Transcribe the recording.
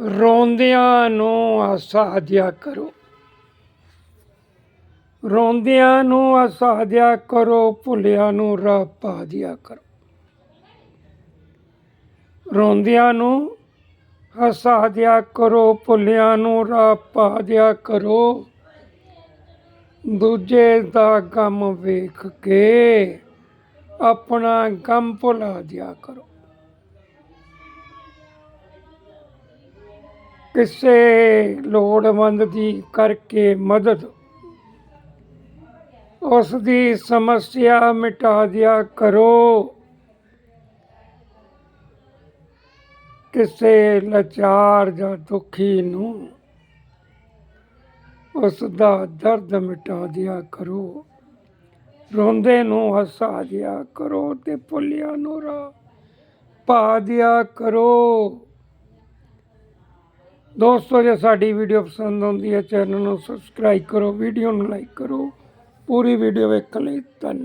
ਰੋਂਦਿਆਂ ਨੂੰ ਆਸਾ ਦਿਆ ਕਰੋ। ਰੋਂਦਿਆਂ ਨੂੰ ਆਸਾ ਦਿਆ ਕਰੋ, ਭੁੱਲਿਆਂ ਨੂੰ ਰਾਹ ਪਾ ਦਿਆ ਕਰੋ। ਰੋਂਦਿਆਂ ਨੂੰ ਹਸਾ ਦਿਆ ਕਰੋ, ਭੁੱਲਿਆਂ ਨੂੰ ਰਾਹ ਪਾ ਦਿਆ ਕਰੋ। ਦੂਜੇ ਦਾ ਗਮ ਵੇਖ ਕੇ ਆਪਣਾ ਗਮ ਭੁਲਾ ਦਿਆ ਕਰੋ। ਕਿਸੇ ਲੋੜਵੰਦ ਦੀ ਕਰਕੇ ਮਦਦ। ਉਸ ਦੀ ਸਮੱਸਿਆ ਮਿਟਾ ਦਿਆ ਕਰੋ। ਕਿਸੇ ਲਾਚਾਰ ਜਾਂ ਦੁਖੀ ਨੂੰ ਉਸ ਦਾ ਦਰਦ ਮਿਟਾ ਦਿਆ ਕਰੋ। ਰੋਂਦੇ ਨੂੰ ਹਸਾ ਦਿਆ ਕਰੋ ਤੇ ਭੁੱਲਿਆਂ ਨੂੰ ਰਾਹ ਪਾ ਦਿਆ ਕਰੋ। ਦੋਸਤੋ, ਜੇ ਸਾਡੀ ਵੀਡੀਓ ਪਸੰਦ ਆਉਂਦੀ ਹੈ, ਚੈਨਲ ਨੂੰ ਸਬਸਕ੍ਰਾਈਬ ਕਰੋ, ਵੀਡੀਓ ਨੂੰ ਲਾਈਕ ਕਰੋ। ਪੂਰੀ ਵੀਡੀਓ ਵੇਖਣ ਲਈ ਧੰਨਵਾਦ।